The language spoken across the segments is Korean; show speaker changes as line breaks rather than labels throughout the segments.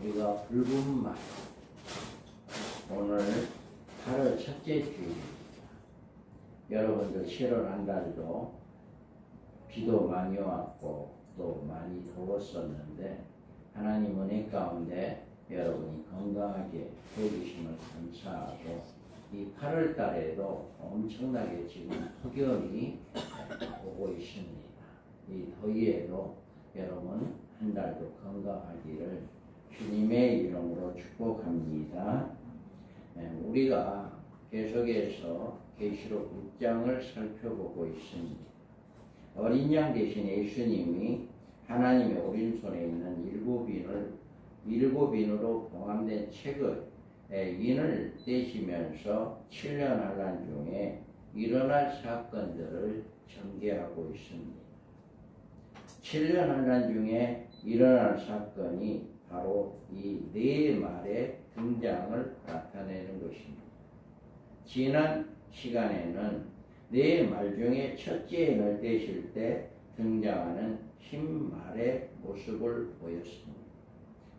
우리가 붉은 말 오늘 8월 첫째 주일입니다. 여러분들 7월 한 달도 비도 많이 왔고 또 많이 더웠었는데 하나님 은혜 가운데 여러분이 건강하게 해주심을 감사하고 이 8월 달에도 엄청나게 지금 폭염이 오고 있습니다. 이 더위에도 여러분 한 달도 건강하기를 주님의 이름으로 축복합니다. 네, 우리가 계속해서 계시록 6장을 살펴보고 있습니다. 어린 양 대신 예수님이 하나님의 오른손에 있는 일곱 인을 일곱 인으로 봉함된 책을 에, 인을 떼시면서 7년 한란 중에 일어날 사건들을 전개하고 있습니다. 7년 한란 중에 일어날 사건이 바로 이 네 말의 등장을 나타내는 것입니다. 지난 시간에는 네 말 중에 첫째인을 떼실 때 등장하는 흰말의 모습을 보였습니다.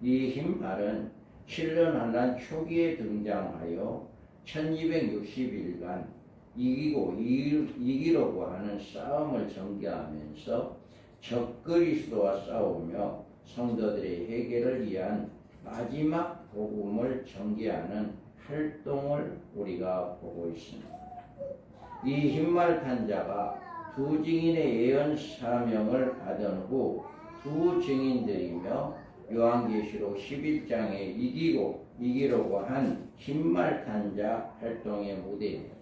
이 흰말은 7년 한란 초기에 등장하여 1260일간 이기고 이기려고 하는 싸움을 전개하면서 적그리스도와 싸우며 성도들의 해결을 위한 마지막 복음을 전개하는 활동을 우리가 보고 있습니다. 이 흰말 탄 자가 두 증인의 예언 사명을 받은 후 두 증인들이며 요한계시록 11장에 이기고 이기려고 한 흰말 탄 자 활동의 무대입니다.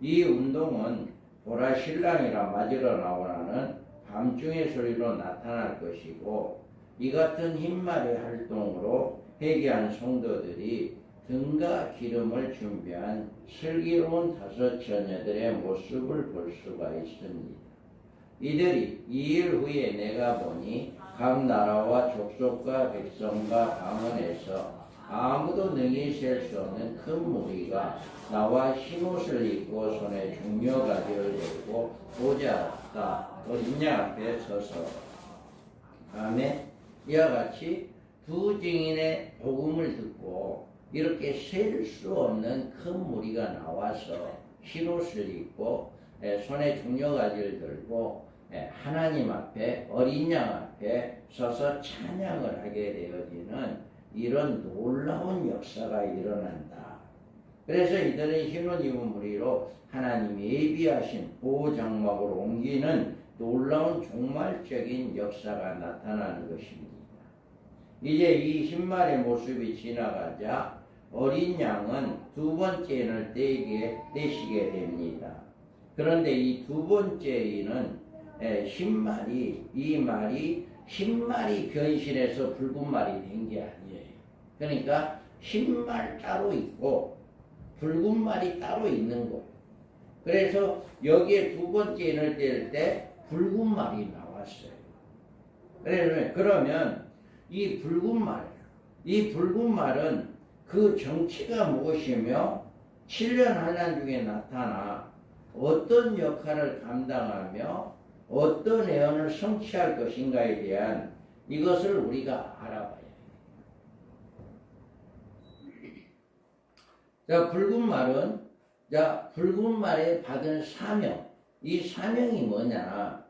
이 운동은 보라 신랑이라 맞으러 나오라는 밤중의 소리로 나타날 것이고 이 같은 흰말의 활동으로 회개한 성도들이 등과 기름을 준비한 슬기로운 다섯 처녀들의 모습을 볼 수가 있습니다. 이들이 이 일 후에 내가 보니 각 나라와 족속과 백성과 방언에서 아무도 능히 셀 수 없는 큰 무리가 나와 흰옷을 입고 손에 중녀가지를 들고 보자가 양 앞에 서서 다음에 이와 같이 두 증인의 복음을 듣고 이렇게 셀 수 없는 큰 무리가 나와서 흰옷을 입고 에, 손에 중녀가지를 들고 에, 하나님 앞에 어린 양 앞에 서서 찬양을 하게 되어지는 이런 놀라운 역사가 일어난다. 그래서 이들은 흰옷 입은 무리로 하나님이 예비하신 보호장막으로 옮기는 놀라운 종말적인 역사가 나타나는 것입니다. 이제 이 흰말의 모습이 지나가자 어린 양은 두 번째 인을 떼게, 떼시게 됩니다. 그런데 이 두 번째 인은 흰말이 이 말이 흰말이 변신해서 붉은 말이 된 게 아니에요. 그러니까 흰말 따로 있고 붉은 말이 따로 있는 거예요. 그래서 여기에 두 번째 인을 뗄 때 붉은 말이 나왔어요. 그러면 이 붉은 말, 이 붉은 말은 그 정치가 무엇이며 7년 한란 중에 나타나 어떤 역할을 감당하며 어떤 애언을 성취할 것인가에 대한 이것을 우리가 알아봐야 해요. 자, 붉은 말은 자, 붉은 말에 받은 사명. 이 사명이 뭐냐?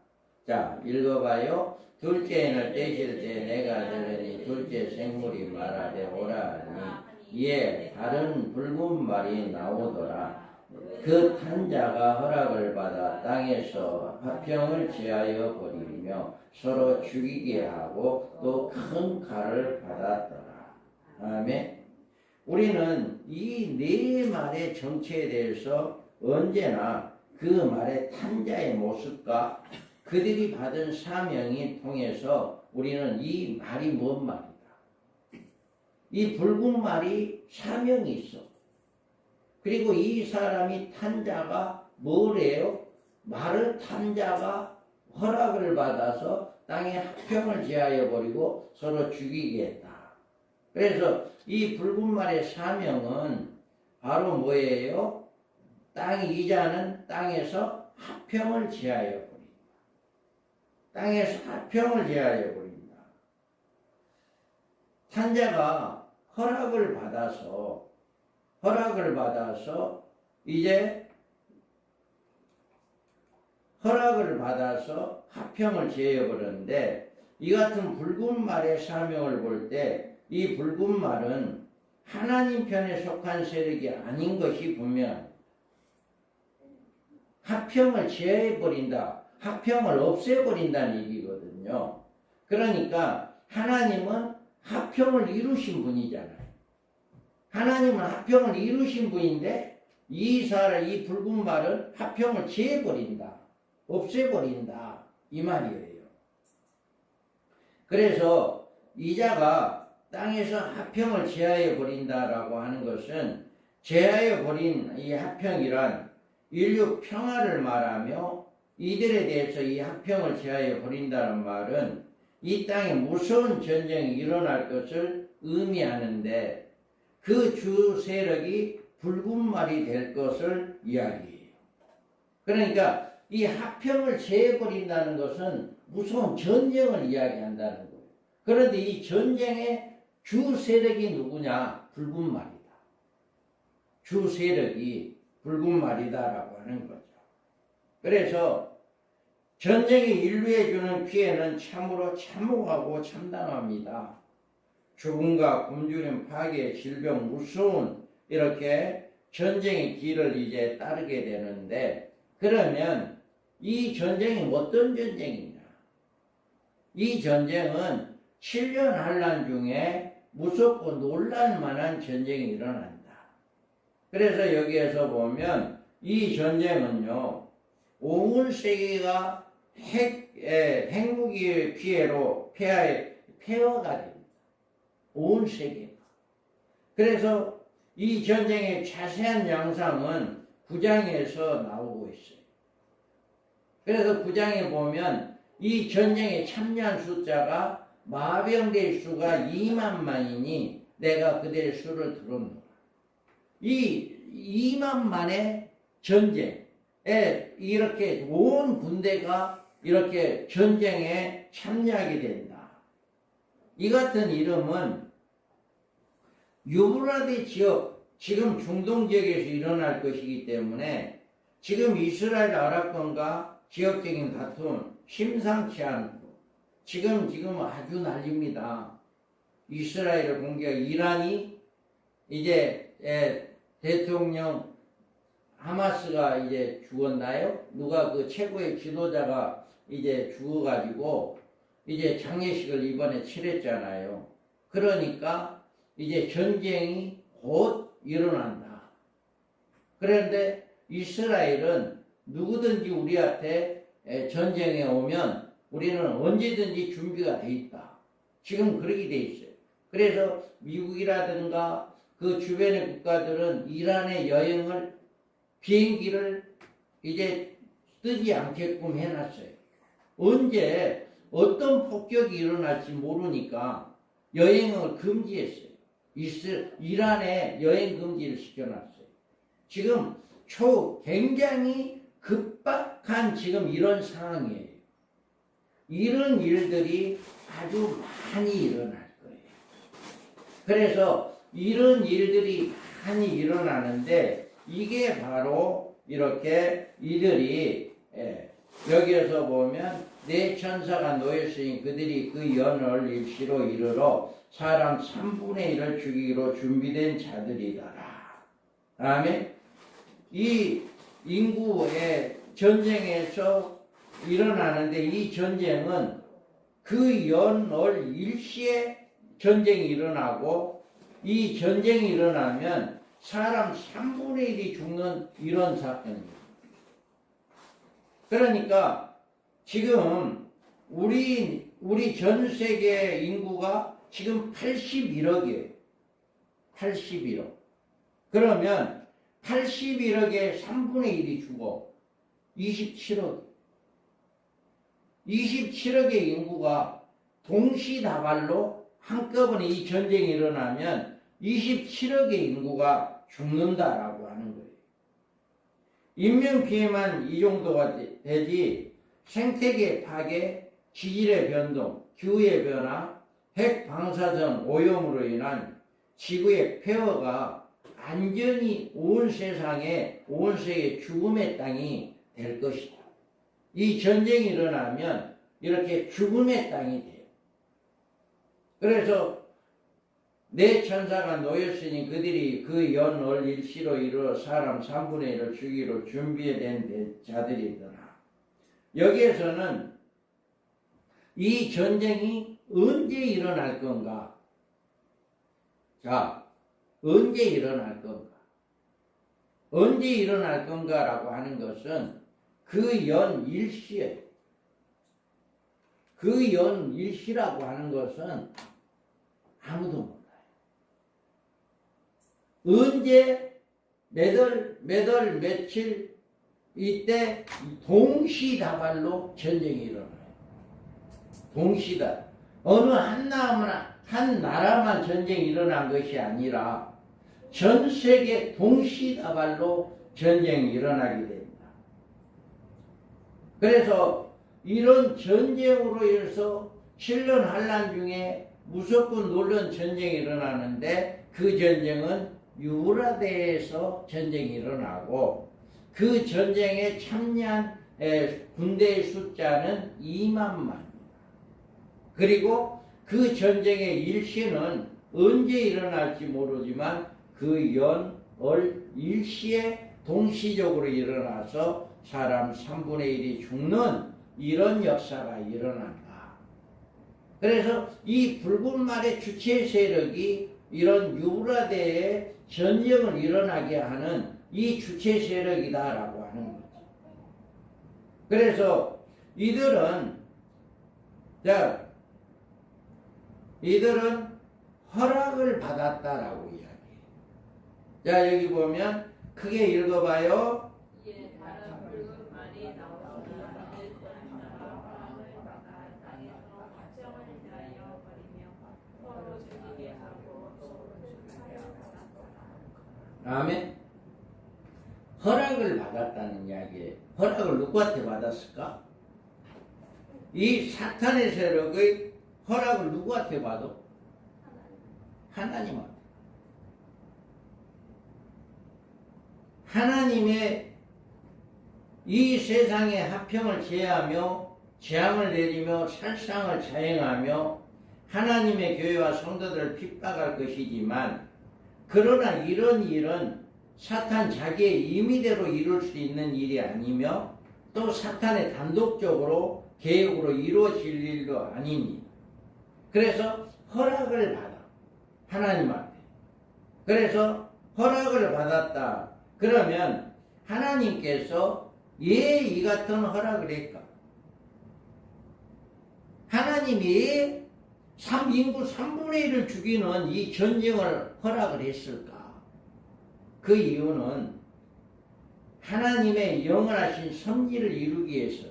자, 읽어봐요. 둘째인을 떼실 때 내가 들으니 둘째 생물이 말하되 오라니 이에 다른 붉은 말이 나오더라. 그 탄자가 허락을 받아 땅에서 화평을 제하여 버리며 서로 죽이게 하고 또 큰 칼을 받았더라. 다음에 우리는 이 네 말의 정체에 대해서 언제나 그 말의 탄자의 모습과 그들이 받은 사명이 통해서 우리는 이 말이 뭔 말이다. 이 붉은 말이 사명이 있어. 그리고 이 사람이 탄자가 뭐래요? 말을 탄자가 허락을 받아서 땅에 합평을 제하여 버리고 서로 죽이겠다. 그래서 이 붉은 말의 사명은 바로 뭐예요? 땅이 이자는 땅에서 합평을 제하여 버린다. 땅에서 합평을 제하여 버린다. 탄자가 허락을 받아서 허락을 받아서 이제 허락을 받아서 합평을 제해 버렸는데 이 같은 붉은 말의 사명을 볼 때 이 붉은 말은 하나님 편에 속한 세력이 아닌 것이 분명합니다. 합평을 제해버린다. 합평을 없애버린다는 얘기거든요. 그러니까 하나님은 합평을 이루신 분이잖아요. 하나님은 합평을 이루신 분인데 이 사람 이 붉은 말은 합평을 제해버린다. 없애버린다. 이 말이에요. 그래서 이자가 땅에서 합평을 제하여 버린다라고 하는 것은 제하여 버린 이 합평이란 인류 평화를 말하며 이들에 대해서 이 합평을 제하여 버린다는 말은 이 땅에 무서운 전쟁이 일어날 것을 의미하는데 그 주 세력이 붉은 말이 될 것을 이야기해요. 그러니까 이 합평을 제해버린다는 것은 무서운 전쟁을 이야기한다는 거예요. 그런데 이 전쟁의 주 세력이 누구냐? 붉은 말이다. 주 세력이 붉은 말이다라고 하는 거죠. 그래서 전쟁이 인류에 주는 피해는 참으로 참혹하고 참담합니다. 죽음과 굶주림, 파괴, 질병, 무서운 이렇게 전쟁의 길을 이제 따르게 되는데 그러면 이 전쟁이 어떤 전쟁이냐? 이 전쟁은 7년 한란 중에 무섭고 놀랄만한 전쟁이 일어난다. 그래서 여기에서 보면 이 전쟁은요, 온 세계가 핵, 에, 핵무기의 피해로 폐하에 폐허가 됩니다. 온 세계가. 그래서 이 전쟁의 자세한 양상은 구장에서 나오고 있어요. 그래서 구장에 보면 이 전쟁에 참여한 숫자가 마병될 수가 2만만이니 내가 그들의 수를 들었노라. 이 2만만의 전쟁에 이렇게 온 군대가 이렇게 전쟁에 참여하게 된다. 이 같은 이름은 유브라데 지역, 지금 중동 지역에서 일어날 것이기 때문에 지금 이스라엘 아랍권과 지역적인 다툼 심상치 않고 지금 지금 아주 난립니다. 이스라엘을 공격, 이란이 이제 에, 대통령 하마스가 이제 죽었나요? 누가 그 최고의 지도자가 이제 죽어가지고 이제 장례식을 이번에 치렀잖아요. 그러니까 이제 전쟁이 곧 일어난다. 그런데 이스라엘은 누구든지 우리한테 전쟁에 오면 우리는 언제든지 준비가 돼 있다. 지금 그렇게 돼 있어요. 그래서 미국이라든가 그 주변의 국가들은 이란의 여행을 비행기를 이제 뜨지 않게끔 해놨어요. 언제 어떤 폭격이 일어날지 모르니까 여행을 금지했어요. 이스, 이란에 여행 금지를 시켜놨어요. 지금 초 굉장히 급박한 지금 이런 상황이에요. 이런 일들이 아주 많이 일어날 거예요. 그래서 이런 일들이 많이 일어나는데 이게 바로 이렇게 이들이 예, 여기에서 보면 내 천사가 놓였으니 그들이 그 연을 일시로 이르러 사람 3분의 1을 죽이기로 준비된 자들이더라. 다음에 이 인구의 전쟁에서 일어나는데 이 전쟁은 그 연월 일시에 전쟁이 일어나고 이 전쟁이 일어나면 사람 3분의 1이 죽는 이런 사건입니다. 그러니까 지금 우리 우리 전 세계 인구가 지금 81억이에요. 81억. 그러면 81억에 3분의 1이 죽어 27억. 27억의 인구가 동시다발로 한꺼번에 이 전쟁이 일어나면 27억의 인구가 죽는다라고 하는 거예요. 인명 피해만 이 정도가 되지 생태계 파괴, 지질의 변동, 기후의 변화, 핵 방사성 오염으로 인한 지구의 폐허가 안전히 온 세상에 온 세계 죽음의 땅이 될 것이다. 이 전쟁이 일어나면 이렇게 죽음의 땅이 돼요. 그래서 내 천사가 놓였으니 그들이 그 연월 일시로 이르러 사람 3분의 1을 주기로 준비된 자들이더라. 여기에서는 이 전쟁이 언제 일어날 건가? 자, 언제 일어날 건가? 언제 일어날 건가라고 하는 것은 그 연 일시에 그 연 일시라고 하는 것은 아무도. 언제 몇월 몇월 며칠 이때 동시다발로 전쟁이 일어나요. 동시다. 어느 한 나라만 한 나라만 전쟁이 일어난 것이 아니라 전 세계 동시다발로 전쟁이 일어나게 됩니다. 그래서 이런 전쟁으로 인해서 7년 한란 중에 무조건 놀란 전쟁이 일어나는데 그 전쟁은 유라대에서 전쟁이 일어나고 그 전쟁에 참여한 에, 군대의 숫자는 2만만. 그리고 그 전쟁의 일시는 언제 일어날지 모르지만 그 연, 월, 일시에 동시적으로 일어나서 사람 3분의 1이 죽는 이런 역사가 일어난다. 그래서 이 붉은 말의 주체 세력이 이런 유라대에 전쟁을 일어나게 하는 이 주체 세력이다라고 하는 거죠. 그래서 이들은 자 이들은 허락을 받았다라고 이야기해요. 자 여기 보면 크게 읽어봐요.
이에 다른 붉은 말이 나오더라 이들 전사가 마음을 받아 땅에서 각성을 위하여 버리며 서로 죽이게 하고 서로 죽이게
아멘. 허락을 받았다는 이야기예요. 허락을 누구한테 받았을까? 이 사탄의 세력의 허락을 누구한테 받아? 하나님한테. 하나님의 이 세상의 합평을 제하며 재앙을 내리며 살상을 자행하며 하나님의 교회와 성도들을 핍박할 것이지만 그러나 이런 일은 사탄 자기의 임의대로 이룰 수 있는 일이 아니며 또 사탄의 단독적으로 계획으로 이루어질 일도 아닙니다. 그래서 허락을 받아 하나님한테. 그래서 허락을 받았다. 그러면 하나님께서 왜 이 같은 허락을 했까? 하나님이 3, 인구 3분의 1을 죽이는 이 전쟁을 허락을 했을까? 그 이유는 하나님의 영원하신 섭리를 이루기 위해서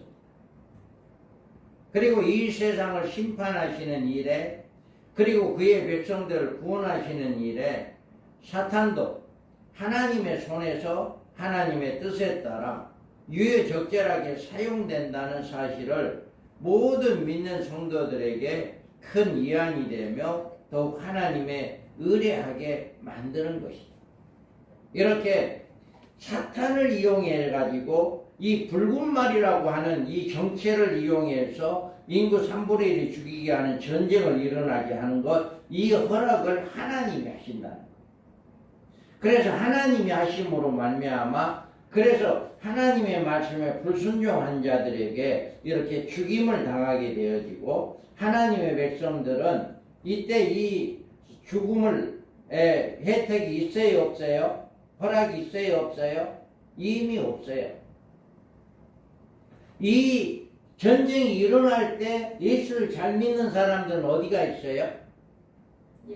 그리고 이 세상을 심판하시는 일에 그리고 그의 백성들을 구원하시는 일에 사탄도 하나님의 손에서 하나님의 뜻에 따라 유효적절하게 사용된다는 사실을 모든 믿는 성도들에게 큰 위안이 되며 더욱 하나님의 의뢰하게 만드는 것이다. 이렇게 사탄을 이용해 가지고 이 붉은 말이라고 하는 이 정체를 이용해서 인구 3분의 1이 죽이게 하는 전쟁을 일어나게 하는 것, 이 허락을 하나님이 하신다는 것. 그래서 하나님이 하심으로 말미암아 그래서 하나님의 말씀에 불순종한 자들에게 이렇게 죽임을 당하게 되어지고 하나님의 백성들은 이때 이 죽음을 에, 혜택이 있어요 없어요? 허락이 있어요 없어요? 이미 없어요. 이 전쟁이 일어날 때 예수를 잘 믿는 사람들은 어디가 있어요?
예.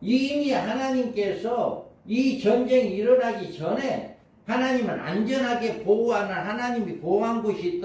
이미 하나님께서 이 전쟁이 일어나기 전에 하나님은 안전하게 보호하는 하나님이 보호한 곳이 있더